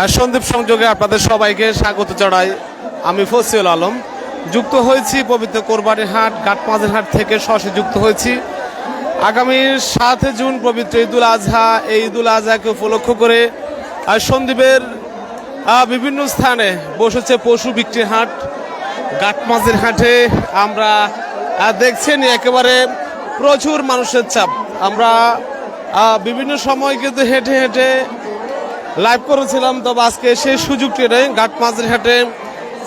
সন্দীপ সংযোগে আপনাদের সবাইকে স্বাগত জানাই। আমি ফসিউল আলম। যুক্ত হয়েছি পবিত্র কোরবানির হাট কাঠমাঝের হাট থেকে সরাসরি যুক্ত হয়েছি। আগামী সাত জুন পবিত্র ঈদুল আজহা। এই ঈদুল আজহাকে উপলক্ষ করে আহ, সন্দীপের বিভিন্ন স্থানে বসেছে পশু বিক্রির হাট গাটমাঝের হাটে। আমরা দেখছেন একেবারে প্রচুর মানুষের চাপ। আমরা বিভিন্ন সময় কিন্তু হেঁটে হেঁটে লাইভ করেছিলাম, তবে আজকে সেই সুযোগটি নেই। গাটমাঝের হাটে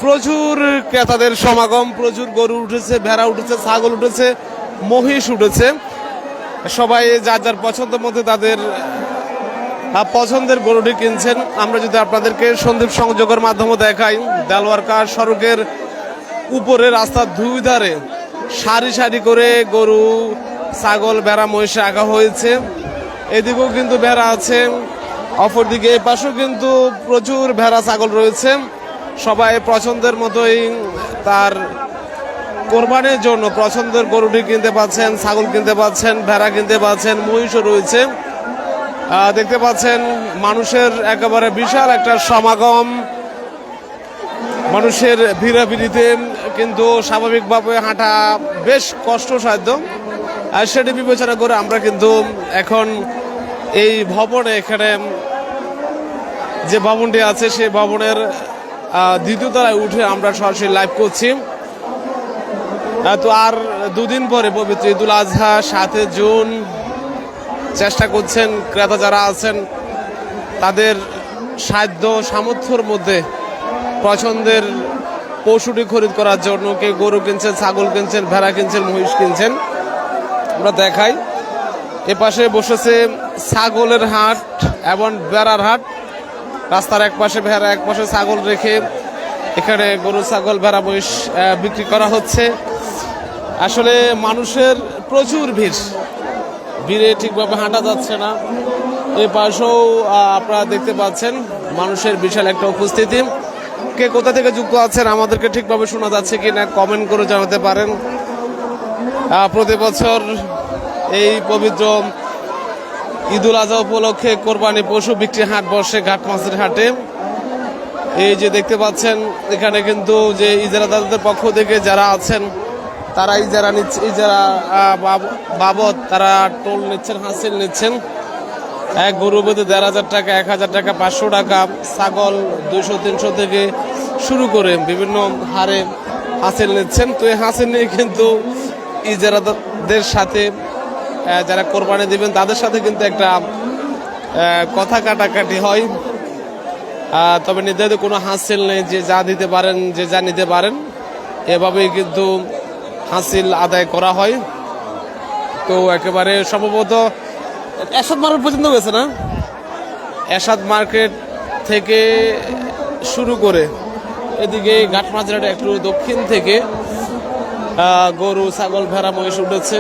প্রচুর ক্রেতাদের সমাগম, প্রচুর গরু উঠেছে, ভেড়া উঠেছে, ছাগল উঠেছে, মহিষ উঠেছে। সবাই যার যার পছন্দ মধ্যে তাদের পছন্দের গরুটি কিনছেন। আমরা যদি আপনাদেরকে সন্দীপ সংযোগের মাধ্যমে দেখাই দেলওয়ারকার সড়কের উপরে রাস্তার দুই ধারে সারি সারি করে গরু, ছাগল, ভেড়া, মহিষে আঁকা হয়েছে। এদিকেও কিন্তু ভেড়া আছে। অপরদিকে এ পাশেও কিন্তু প্রচুর ভেড়া, ছাগল রয়েছে। সবাই পছন্দের মতোই তার কোরবানির জন্য পছন্দের গরুটি কিনতে পাচ্ছেন, ছাগল কিনতে পাচ্ছেন, ভেড়া কিনতে পাচ্ছেন, মহিষও রয়েছে। দেখতে পাচ্ছেন মানুষের একেবারে বিশাল একটা সমাগম। মানুষের ভিড়াভিড়িতে কিন্তু স্বাভাবিকভাবে হাঁটা বেশ কষ্টসাধ্য। আর সেটি বিবেচনা করে আমরা কিন্তু এখন এই ভবনে এখানে যে ভবনটি আছে, সেই ভবনের দ্বিতীয় তলায় উঠে আমরা সরাসরি লাইভ করছি। তো আর দুদিন পরে পবিত্র ঈদুল আজহা সাতে জুন, চেষ্টা করছেন ক্রেতা যারা আছেন, তাদের সাধ্য সামর্থ্যর মধ্যে পছন্দের পশুটি খরিদ করার জন্য কেউ গরু কিনছেন, ছাগল কিনছেন, ভেড়া কিনছেন, মহিষ কিনছেন, আমরা দেখাই। এ পাশে বসেছে ছাগলের হাট এবং বেড়ার হাট। রাস্তার এক পাশে ভেড়া এক পাশে ছাগল রেখে এখানে গরু, ছাগল, ভেড়া, মহিষ বিক্রি করা হচ্ছে। আসলে মানুষের প্রচুর ভিড়। ভিড়ে ঠিকভাবে হাঁটা যাচ্ছে না। এ পাশেও আপনারা দেখতে পাচ্ছেন মানুষের বিশাল একটা উপস্থিতি। কে কোথা থেকে যুক্ত আছেন আমাদেরকে ঠিকভাবে শোনা যাচ্ছে কি না কমেন্ট করে জানাতে পারেন। প্রতি বছর এই পবিত্র ঈদুল আজহা উপলক্ষে কোরবানি পশু বিক্রি হাট বসে ঘাট মাছের হাটে। এই যে দেখতে পাচ্ছেন, এখানে কিন্তু যে ইজারাদারদের পক্ষ থেকে যারা আছেন, তারা ইজারা নিচ্ছে, ইজারা বাব- বাবদ, তারা টোল নিচ্ছেন, হাসিল নিচ্ছেন। এক গরু বেঁধে দেড় হাজার টাকা, এক হাজার টাকা, পাঁচশো টাকা, ছাগল দুইশো, তিনশো থেকে শুরু করে বিভিন্ন হারে হাসিল নিচ্ছেন। তো এই হাসিল নিয়ে কিন্তু ইজারাদারদের সাথে যারা কোরবানি দিবেন, তাদের সাথে কিন্তু একটা কথা কাটাকাটি হয়। তবে নির্ধারিত কোনো হাসিল নেই যে যা দিতে পারেন, যে যা নিতে পারেন, এভাবেই কিন্তু হাসিল আদায় করা হয়। তো একেবারে সম্ভবত এরশাদ মার্কেট পর্যন্ত গেছে না? এরশাদ মার্কেট থেকে শুরু করে এদিকে ঘাট মাঝরাটা একটু দক্ষিণ থেকে গরু, ছাগল, ভেড়া, মহিষ উঠেছে।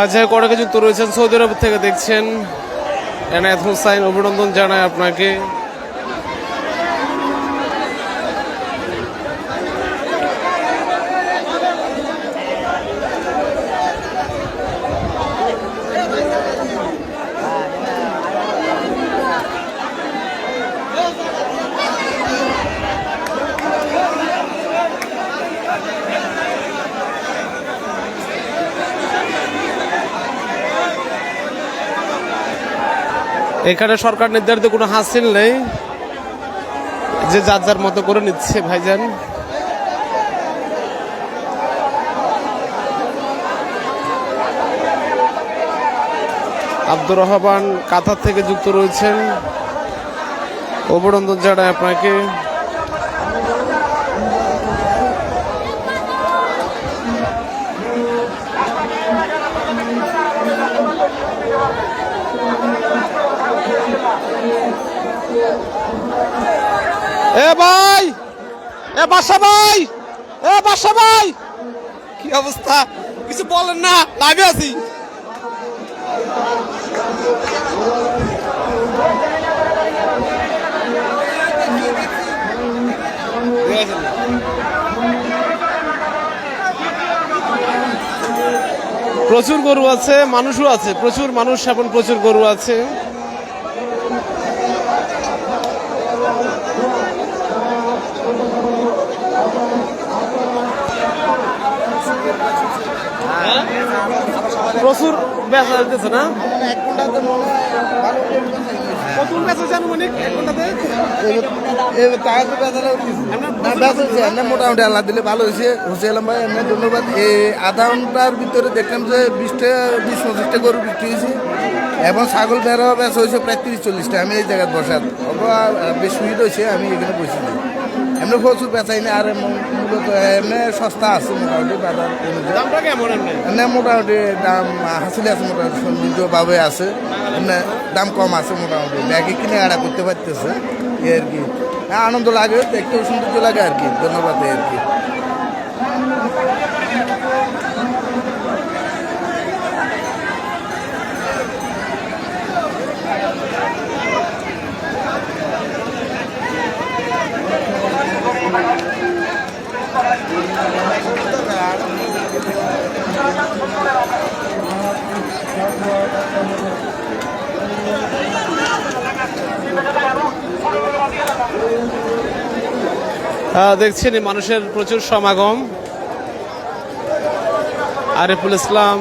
আচ্ছা কিছু যুক্ত রয়েছেন সৌদি আরব থেকে দেখছেন এনায়েত হুসাইন। অভিনন্দন জানায় আপনাকে। এখানে সরকার নির্ধারিত কোনো হাসিল নেই। যে যার যার মতো করে নিচ্ছে ভাইজান। আব্দুর রহমান কাতার থেকে যুক্ত রয়েছেন। অভিনন্দন জানাই আপনাকে এ ভাই এ বাসা ভাই এ বাসা ভাই কি অবস্থা? কিছু বলেন না লাইভে আছি। প্রচুর গরু আছে মানুষও আছে প্রচুর মানুষ এখন প্রচুর গরু আছে। প্রচুর বেচা যাইতেছে না? প্রচুর বেচা আনুমানিক? এক ঘন্টাতে? মোটামুটি আল্লাহ দিলে ভালো হয়েছে। হুসেলাম ভাই এমনি ধন্যবাদ। এই আধা ঘণ্টার ভিতরে দেখলাম যে বিশটা বিশ পঁচিশটা গরু বিক্রি হয়েছে। এবং ছাগল ভেড়া বেচ হয়েছে প্রায় তিরিশ চল্লিশটা। আমি এই জায়গায় বসাত। বেশ সুবিধা হয়েছে আমি এখানে বসেছি। এমনি প্রচুর বেচাই না আর মূলত এমনি সস্তা আছে মোটামুটি বাজার অনুযায়ী। দামটা কেমন এমনি? মোটামুটি দাম হাসিলে আছে মোটামুটি সৌন্দর্যভাবে আছে। এমনি দাম কম আছে মোটামুটি। ব্যাগে কিনে আড়া করতে পারতেছে এ আর কি। হ্যাঁ, আনন্দ লাগে দেখতেও সৌন্দর্য লাগে আর কি ধন্যবাদ আর কি। দেখছেন মানুষের প্রচুর সমাগম। আরিফুল ইসলাম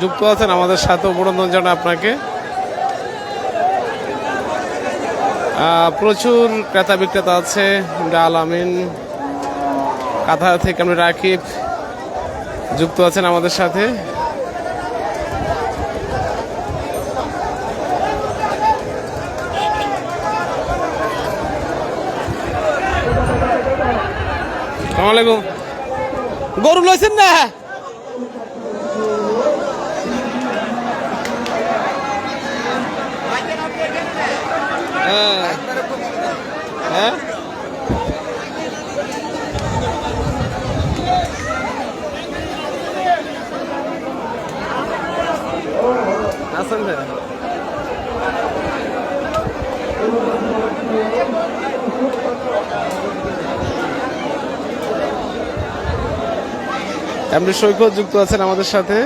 যুক্ত আছেন আমাদের সাথে, অভিনন্দন জানাই আপনাকে। প্রচুর ক্রেতা বিক্রেতা আছে ডাল আমিন, কাঁথা থেকে আমি রাকিব যুক্ত আছেন আমাদের সাথে। আলাইকুম। গরু লইছেন না? হ্যাঁ। হ্যাঁ। আসেন এমনি সৈকত যুক্ত আছেন আমাদের সাথে।